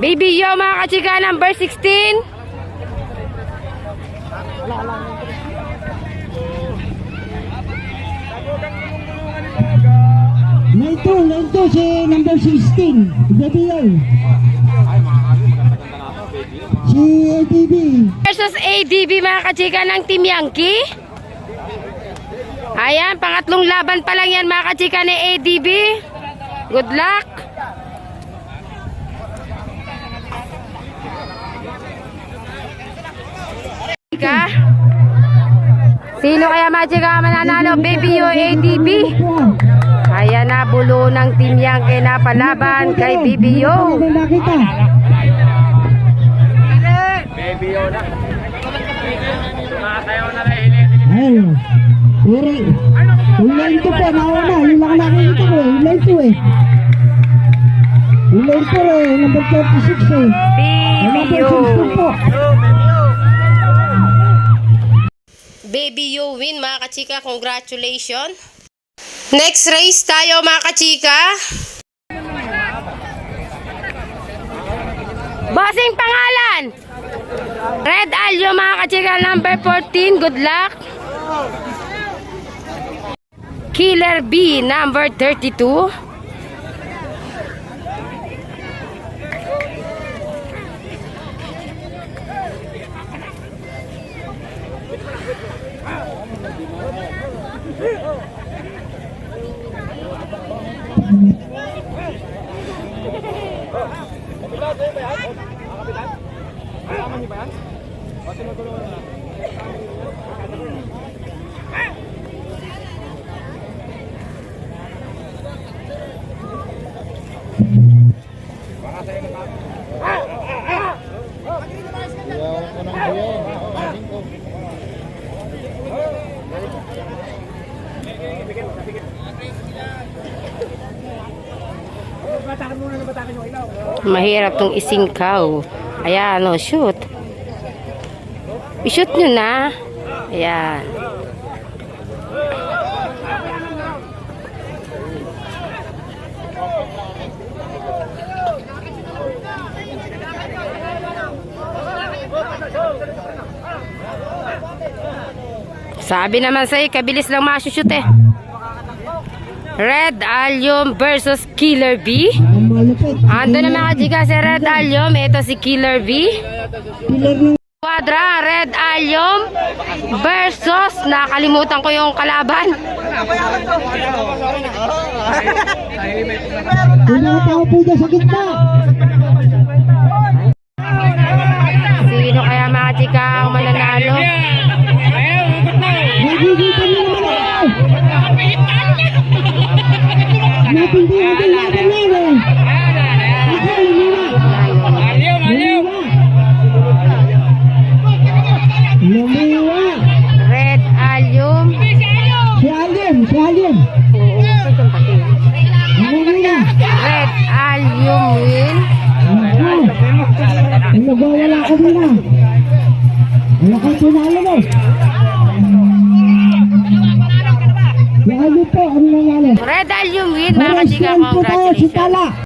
Baby Yo, mga kachika, number 16. Ito, ito si number 16, Baby Yoy. Si ATV. Versus ADB, mga kachika, ng Team Yankee. Ayan, pangatlong laban pa lang yan, mga kachika, ni ADB. Good luck. Ka? Sino kaya mga chika mananalo? Baby Yo ADB. Ayan na, bulo ng Team Yankee na palaban kay BBO. Ano nakita? Ayun. Uri. Ulan ito po, nauna. Yun lang nakikita ko eh. Ulan ito eh. Ulan ito eh. Number 36 eh. Number BBO. 16 po. Baby you win mga kachika. Congratulations. Next race tayo mga kachika. Bossing pangalan. Red Alyo mga kachika number 14. Good luck. Killer B number 32. Kasama niyo ba yan? O, tinutulungan na. Mahirap tong isingkaw. Ayan, o, shoot. I-shoot nyo na. Ayan. Sabi naman sa'yo, kabilis lang masushoot eh. Red Allium versus Killer B. Ando na mga chika si Red Allium. Ito si Killer B. Quadra, Red Allium versus nakalimutan ko yung kalaban. Tinatao po dyan sa gitna. Sino kaya mga chika ang mananalo? Nagwawala ko muna. Wala kang pinalo mo. Alien po, ang nanalo. Red Allium win mga Oras chika. yan po tayo si Congratulations.